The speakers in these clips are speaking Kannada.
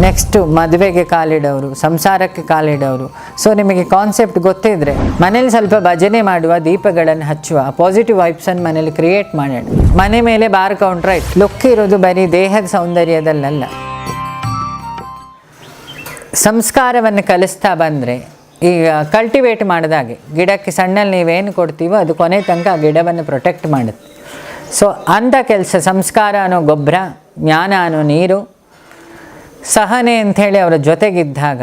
ನೆಕ್ಸ್ಟು ಮದುವೆಗೆ ಕಾಲಿಡೋರು, ಸಂಸಾರಕ್ಕೆ ಕಾಲಿಡೋರು. ಸೊ ನಿಮಗೆ ಕಾನ್ಸೆಪ್ಟ್ ಗೊತ್ತಿದ್ರೆ, ಮನೇಲಿ ಸ್ವಲ್ಪ ಭಜನೆ ಮಾಡುವ ದೀಪಗಳನ್ನು ಹಚ್ಚುವ ಪಾಸಿಟಿವ್ ವೈಬ್ಸನ್ನು ಮನೇಲಿ ಕ್ರಿಯೇಟ್ ಮಾಡೋಣ. ಮನೆ ಮೇಲೆ ಬಾರ್ ಕೌಂಟ್ರ್ ಲುಕ್ ಇರೋದು ಬರೀ ದೇಹದ ಸೌಂದರ್ಯದಲ್ಲಲ್ಲ. ಸಂಸ್ಕಾರವನ್ನು ಕಲಿಸ್ತಾ ಬಂದರೆ, ಈಗ ಕಲ್ಟಿವೇಟ್ ಮಾಡಿದಾಗೆ ಗಿಡಕ್ಕೆ ಸಣ್ಣಲ್ಲಿ ನೀವೇನು ಕೊಡ್ತೀವೋ ಅದು ಕೊನೆ ತನಕ ಆ ಗಿಡವನ್ನು ಪ್ರೊಟೆಕ್ಟ್ ಮಾಡುತ್ತೆ. ಸೊ ಅಂಥ ಕೆಲಸ, ಸಂಸ್ಕಾರ ಅನ್ನೋ ಗೊಬ್ಬರ ಜ್ಞಾನ ಅನ್ನೋ ನೀರು ಸಹನೆ ಅಂಥೇಳಿ ಅವರ ಜೊತೆಗಿದ್ದಾಗ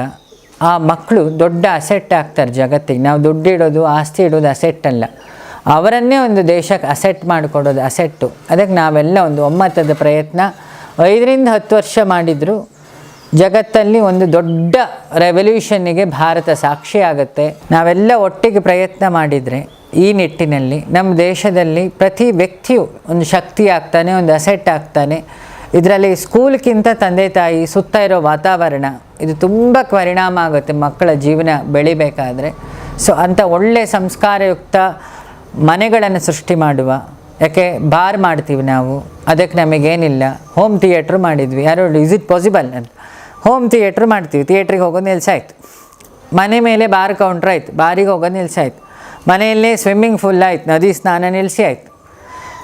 ಆ ಮಕ್ಕಳು ದೊಡ್ಡ ಅಸೆಟ್ ಆಗ್ತಾರೆ ಜಗತ್ತಿಗೆ. ನಾವು ದುಡ್ಡಿಡೋದು ಆಸ್ತಿ ಇಡೋದು ಅಸೆಟ್ ಅಲ್ಲ. ಅವರನ್ನೇ ಒಂದು ದೇಶಕ್ಕೆ ಅಸೆಟ್ ಮಾಡಿಕೊಡೋದು ಅಸೆಟ್ಟು. ಅದಕ್ಕೆ ನಾವೆಲ್ಲ ಒಂದು ಒಮ್ಮತದ ಪ್ರಯತ್ನ. ಐದರಿಂದ ಹತ್ತು ವರ್ಷ ಮಾಡಿದರೂ ಜಗತ್ತಲ್ಲಿ ಒಂದು ದೊಡ್ಡ ರೆವಲ್ಯೂಷನ್ನಿಗೆ ಭಾರತ ಸಾಕ್ಷಿ ಆಗುತ್ತೆ. ನಾವೆಲ್ಲ ಒಟ್ಟಿಗೆ ಪ್ರಯತ್ನ ಮಾಡಿದರೆ ಈ ನಿಟ್ಟಿನಲ್ಲಿ ನಮ್ಮ ದೇಶದಲ್ಲಿ ಪ್ರತಿ ವ್ಯಕ್ತಿಯು ಒಂದು ಶಕ್ತಿ ಆಗ್ತಾನೆ ಒಂದು ಅಸೆಟ್ ಆಗ್ತಾನೆ. ಇದರಲ್ಲಿ ಸ್ಕೂಲ್ಗಿಂತ ತಂದೆ ತಾಯಿ ಸುತ್ತ ಇರೋ ವಾತಾವರಣ, ಇದು ತುಂಬ ಪರಿಣಾಮ ಆಗುತ್ತೆ ಮಕ್ಕಳ ಜೀವನ ಬೆಳಿಬೇಕಾದ್ರೆ. ಸೊ ಅಂಥ ಒಳ್ಳೆ ಸಂಸ್ಕಾರಯುಕ್ತ ಮನೆಗಳನ್ನು ಸೃಷ್ಟಿ ಮಾಡುವ, ಯಾಕೆ ಬಾರ್ ಮಾಡ್ತೀವಿ ನಾವು, ಅದಕ್ಕೆ ನಮಗೇನಿಲ್ಲ. ಹೋಮ್ ಥಿಯೇಟ್ರ್ ಮಾಡಿದ್ವಿ. ಯಾರು ಇಸ್ ಇಟ್ ಪಾಸಿಬಲ್ ಅಂತ. ಹೋಮ್ ಥಿಯೇಟ್ರ್ ಮಾಡ್ತೀವಿ. ಥಿಯೇಟ್ರಿಗೆ ಹೋಗೋದು ನಿಲ್ಸಾಯ್ತು. ಮನೆ ಮೇಲೆ ಬಾರ್ ಕೌಂಟ್ರ್ ಆಯ್ತು. ಬಾರಿಗೆ ಹೋಗೋದು ನಿಲ್ಸಾಯ್ತು. ಮನೆಯಲ್ಲೇ ಸ್ವಿಮ್ಮಿಂಗ್ ಫುಲ್ ಆಯ್ತು. ನದಿ ಸ್ನಾನ ನಿಲ್ಲಿಸಿ ಆಯಿತು.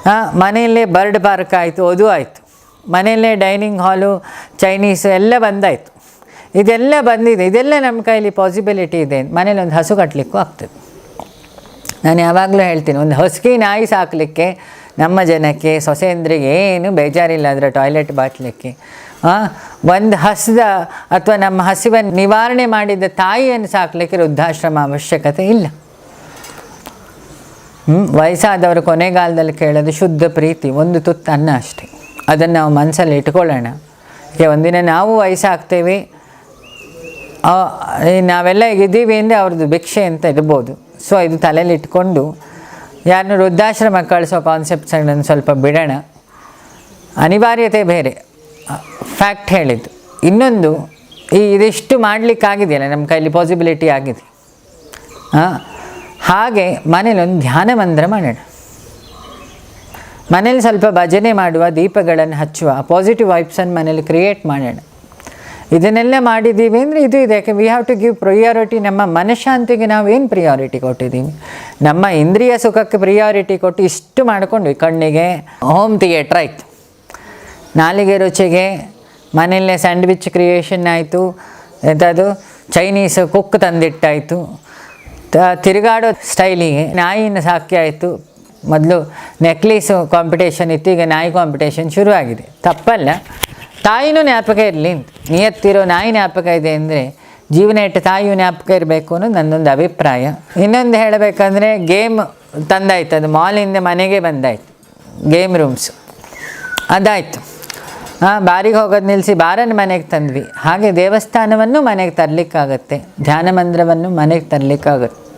ಹಾಂ ಮನೆಯಲ್ಲೇ ಬರ್ಡ್ ಪಾರ್ಕ್ ಆಯಿತು. ಅದು ಆಯಿತು. ಮನೆಯಲ್ಲೇ ಡೈನಿಂಗ್ ಹಾಲು, ಚೈನೀಸು ಎಲ್ಲ ಬಂದಾಯಿತು. ಇದೆಲ್ಲ ಬಂದಿದೆ. ಇದೆಲ್ಲ ನಮ್ಮ ಕೈಯಲ್ಲಿ ಪಾಸಿಬಿಲಿಟಿ ಇದೆ. ಮನೇಲಿ ಒಂದು ಹಸು ಕಟ್ಟಲಿಕ್ಕೂ ಆಗ್ತದೆ. ನಾನು ಯಾವಾಗಲೂ ಹೇಳ್ತೀನಿ, ಒಂದು ಹೊಸಕಿ ನಾಯಿ ಸಾಕಲಿಕ್ಕೆ ನಮ್ಮ ಜನಕ್ಕೆ ಸೊಸೆಂದ್ರಿಗೆ ಏನು ಬೇಜಾರಿಲ್ಲ ಅದರ ಟಾಯ್ಲೆಟ್ ಬಾಟ್ಲಿಕ್ಕೆ. ಒಂದು ಹಸಿದ ಅಥವಾ ನಮ್ಮ ಹಸಿವನ್ನು ನಿವಾರಣೆ ಮಾಡಿದ ತಾಯಿಯನ್ನು ಸಾಕಲಿಕ್ಕೆ ವೃದ್ಧಾಶ್ರಮ ಅವಶ್ಯಕತೆ ಇಲ್ಲ. ವಯಸ್ಸಾದವರು ಕೊನೆಗಾಲದಲ್ಲಿ ಕೇಳೋದು ಶುದ್ಧ ಪ್ರೀತಿ, ಒಂದು ತುತ್ತು ಅನ್ನ ಅಷ್ಟೇ. ಅದನ್ನು ನಾವು ಮನಸ್ಸಲ್ಲಿ ಇಟ್ಕೊಳ್ಳೋಣ. ಈಗ ಒಂದಿನ ನಾವು ವಯಸ್ಸಾಗ್ತೇವೆ ನಾವೆಲ್ಲ ಇದ್ದೀವಿ ಅಂದರೆ ಅವ್ರದ್ದು ಭಿಕ್ಷೆ ಅಂತ ಇರ್ಬೋದು. ಸೊ ಇದು ತಲೆಯಲ್ಲಿ ಇಟ್ಕೊಂಡು ಯಾರನ್ನು ವೃದ್ಧಾಶ್ರಮ ಕಳಿಸೋ ಕಾನ್ಸೆಪ್ಟ್ಸನ್ನು ಸ್ವಲ್ಪ ಬಿಡೋಣ. ಅನಿವಾರ್ಯತೆ ಬೇರೆ. ಫ್ಯಾಕ್ಟ್ ಹೇಳಿದ್ದು. ಇನ್ನೊಂದು, ಈ ಇದಿಷ್ಟು ಮಾಡಲಿಕ್ಕಾಗಿದೆಯಲ್ಲ, ನಮ್ಮ ಕೈಲಿ ಪಾಸಿಬಿಲಿಟಿ ಆಗಿದೆ. ಹಾಂ ಹಾಗೆ ಮನೇಲಿ ಒಂದು ಧ್ಯಾನ ಮಂದಿರ ಮಾಡೋಣ. ಮನೇಲಿ ಸ್ವಲ್ಪ ಭಜನೆ ಮಾಡುವ ದೀಪಗಳನ್ನು ಹಚ್ಚುವ ಪಾಸಿಟಿವ್ ವೈಬ್ಸನ್ನು ಮನೇಲಿ ಕ್ರಿಯೇಟ್ ಮಾಡೋಣ. ಇದನ್ನೆಲ್ಲ ಮಾಡಿದ್ದೀವಿ ಅಂದರೆ ಇದು ಇದೆ. ಯಾಕೆ we have to give priority ನಮ್ಮ ಮನಃಶಾಂತಿಗೆ ನಾವು ಏನು ಪ್ರಿಯಾರಿಟಿ ಕೊಟ್ಟಿದ್ದೀವಿ? ನಮ್ಮ ಇಂದ್ರಿಯ ಸುಖಕ್ಕೆ ಪ್ರಿಯಾರಿಟಿ ಕೊಟ್ಟು ಇಷ್ಟು ಮಾಡ್ಕೊಂಡ್ವಿ. ಕಣ್ಣಿಗೆ ಹೋಮ್ ಥಿಯೇಟ್ರ್ ಆಯಿತು. ನಾಲಿಗೆ ರುಚಿಗೆ ಮನೆಯಲ್ಲೇ ಸ್ಯಾಂಡ್ವಿಚ್ ಕ್ರಿಯೇಷನ್ ಆಯಿತು. ಎಂಥದ್ದು? ಚೈನೀಸ್ ಕುಕ್ ತಂದಿಟ್ಟಾಯಿತು. ತಿರುಗಾಡೋ ಸ್ಟೈಲಿಗೆ ನಾಯಿನ ಸಾಕಿ ಆಯಿತು. ಮೊದಲು ನೆಕ್ಲೀಸು ಕಾಂಪಿಟೇಷನ್ ಇತ್ತು ಈಗ ನಾಯಿ ಕಾಂಪಿಟೇಷನ್ ಶುರುವಾಗಿದೆ. ತಪ್ಪಲ್ಲ. ತಾಯಿನೂ ಜ್ಞಾಪಕ ಇರಲಿ ನಿಯತ್ತಿರೋ ನಾಯಿ ಜ್ಞಾಪಕ ಇದೆ ಅಂದರೆ ಜೀವನ ಇಟ್ಟು ತಾಯಿಯು ಜ್ಞಾಪಕ ಇರಬೇಕು ಅನ್ನೋದು ನನ್ನೊಂದು ಅಭಿಪ್ರಾಯ. ಇನ್ನೊಂದು ಹೇಳಬೇಕಂದ್ರೆ ಗೇಮ್ ತಂದಾಯ್ತು. ಅದು ಮಾಲಿಂದ ಮನೆಗೆ ಬಂದಾಯ್ತು. ಗೇಮ್ ರೂಮ್ಸು ಅದಾಯಿತು. ಹಾಂ ಬಾರಿಗೆ ಹೋಗೋದು ನಿಲ್ಲಿಸಿ ಬಾರನ್ನು ಮನೆಗೆ ತಂದ್ವಿ. ಹಾಗೆ ದೇವಸ್ಥಾನವನ್ನು ಮನೆಗೆ ತರಲಿಕ್ಕಾಗತ್ತೆ. ಧ್ಯಾನ ಮಂದಿರವನ್ನು ಮನೆಗೆ ತರಲಿಕ್ಕಾಗತ್ತೆ.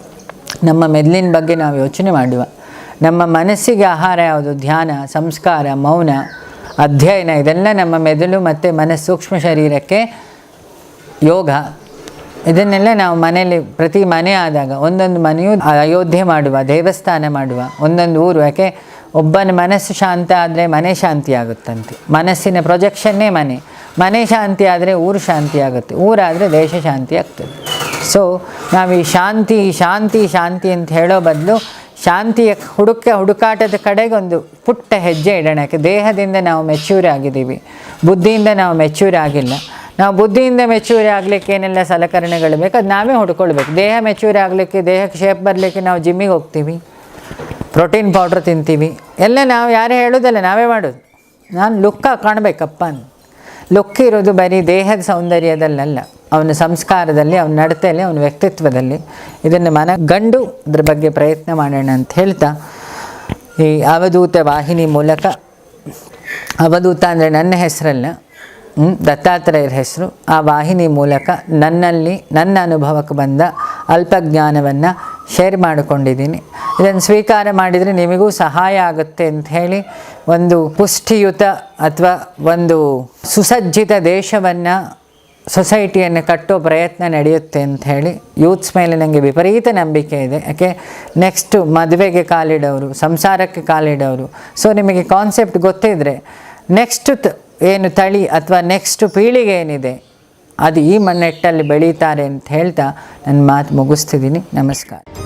ನಮ್ಮ ಮೆದುಳಿನ ಬಗ್ಗೆ ನಾವು ಯೋಚನೆ ಮಾಡುವ. ನಮ್ಮ ಮನಸ್ಸಿಗೆ ಆಹಾರ ಯಾವುದು? ಧ್ಯಾನ, ಸಂಸ್ಕಾರ, ಮೌನ, ಅಧ್ಯಯನ, ಇದೆಲ್ಲ ನಮ್ಮ ಮೆದುಳು ಮತ್ತು ಮನಸ್ಸು, ಸೂಕ್ಷ್ಮ ಶರೀರಕ್ಕೆ ಯೋಗ. ಇದನ್ನೆಲ್ಲ ನಾವು ಮನೆಯಲ್ಲಿ ಪ್ರತಿ ಮನೆ ಆದಾಗ ಒಂದೊಂದು ಮನೆಯು ಅಯೋಧ್ಯೆ ಮಾಡುವ, ದೇವಸ್ಥಾನ ಮಾಡುವ, ಒಂದೊಂದು ಊರು. ಯಾಕೆ? ಒಬ್ಬನ ಮನಸ್ಸು ಶಾಂತ ಆದರೆ ಮನೆ ಶಾಂತಿ ಆಗುತ್ತಂತೆ ಮನಸ್ಸಿನ ಪ್ರೊಜೆಕ್ಷನ್ನೇ ಮನೆ. ಮನೆ ಶಾಂತಿ ಆದರೆ ಊರು ಶಾಂತಿ ಆಗುತ್ತೆ ಊರಾದರೆ ದೇಶ ಶಾಂತಿ ಆಗ್ತದೆ ಸೊ ನಾವು ಈ ಶಾಂತಿ ಶಾಂತಿ ಶಾಂತಿ ಅಂತ ಹೇಳೋ ಬದಲು ಶಾಂತಿಯ ಹುಡುಕ ಹುಡುಕಾಟದ ಕಡೆಗೊಂದು ಪುಟ್ಟ ಹೆಜ್ಜೆ ಇಡೋಣಕ್ಕೆ ದೇಹದಿಂದ ನಾವು ಮೆಚ್ಯೂರ್ ಆಗಿದ್ದೀವಿ. ಬುದ್ಧಿಯಿಂದ ನಾವು ಮೆಚ್ಯೂರ್ ಆಗಿಲ್ಲ. ನಾವು ಬುದ್ಧಿಯಿಂದ ಮೆಚ್ಯೂರ್ ಆಗಲಿಕ್ಕೆ ಏನೆಲ್ಲ ಸಲಕರಣೆಗಳು ಬೇಕು? ಅದು ನಾವೇ ಹುಡ್ಕೊಳ್ಬೇಕು. ದೇಹ ಮೆಚ್ಯೂರ್ ಆಗಲಿಕ್ಕೆ ದೇಹಕ್ಕೆ ಶೇಪ್ ಬರಲಿಕ್ಕೆ ನಾವು ಜಿಮ್ಮಿಗೆ ಹೋಗ್ತೀವಿ. ಪ್ರೋಟೀನ್ ಪೌಡ್ರ್ ತಿಂತೀವಿ. ಎಲ್ಲ ನಾವು ಯಾರೇ ಹೇಳೋದಲ್ಲ, ನಾವೇ ಮಾಡೋದು. ನಾನು ಲುಕ್ಕ ಕಾಣಬೇಕಪ್ಪ ಲುಕ್ ಇರೋದು ಬರೀ ದೇಹದ ಸೌಂದರ್ಯದಲ್ಲಲ್ಲ. ಅವನ ಸಂಸ್ಕಾರದಲ್ಲಿ, ಅವನ ನಡತೆಯಲ್ಲಿ, ಅವನ ವ್ಯಕ್ತಿತ್ವದಲ್ಲಿ ಇದನ್ನು ಮನ ಗಂಡು ಇದ್ರ ಬಗ್ಗೆ ಪ್ರಯತ್ನ ಮಾಡೋಣ ಅಂತ ಹೇಳ್ತಾ, ಈ ಅವಧೂತ ವಾಹಿನಿ ಮೂಲಕ, ಅವಧೂತ ಅಂದರೆ ನನ್ನ ಹೆಸರಲ್ಲ ದತ್ತಾತ್ರೇಯರ ಹೆಸರು, ಆ ವಾಹಿನಿ ಮೂಲಕ ನನ್ನಲ್ಲಿ, ನನ್ನ ಅನುಭವಕ್ಕೆ ಬಂದ ಅಲ್ಪ ಜ್ಞಾನವನ್ನು ಶೇರ್ ಮಾಡಿಕೊಂಡಿದ್ದೀನಿ. ಇದನ್ನು ಸ್ವೀಕಾರ ಮಾಡಿದರೆ ನಿಮಗೂ ಸಹಾಯ ಆಗುತ್ತೆ ಅಂತ ಹೇಳಿ ಒಂದು ಪುಷ್ಟಿಯುತ ಅಥವಾ ಒಂದು ಸುಸಜ್ಜಿತ ದೇಶವನ್ನು ಸೊಸೈಟಿಯನ್ನು ಕಟ್ಟೋ ಪ್ರಯತ್ನ ನಡೆಯುತ್ತೆ ಅಂತ ಹೇಳಿ ಯೂತ್ಸ್ ಮೇಲೆ ನನಗೆ ವಿಪರೀತ ನಂಬಿಕೆ ಇದೆ. ಯಾಕೆ? ನೆಕ್ಸ್ಟು ಮದುವೆಗೆ ಕಾಲಿಡೋರು, ಸಂಸಾರಕ್ಕೆ ಕಾಲಿಡೋರು. ಸೊ ನಿಮಗೆ ಕಾನ್ಸೆಪ್ಟ್ ಗೊತ್ತಿದ್ದರೆ ನೆಕ್ಸ್ಟ್ ಏನು ತಳಿ ಅಥವಾ ನೆಕ್ಸ್ಟ್ ಪೀಳಿಗೆ ಏನಿದೆ, ಅದು ಈ ಮಣ್ಣೆಟ್ಟಲ್ಲಿ ಬೆಳೀತಾರೆ ಅಂತ ಹೇಳ್ತಾ ನನ್ನ ಮಾತು ಮುಗಿಸ್ತಿದ್ದೀನಿ. ನಮಸ್ಕಾರ.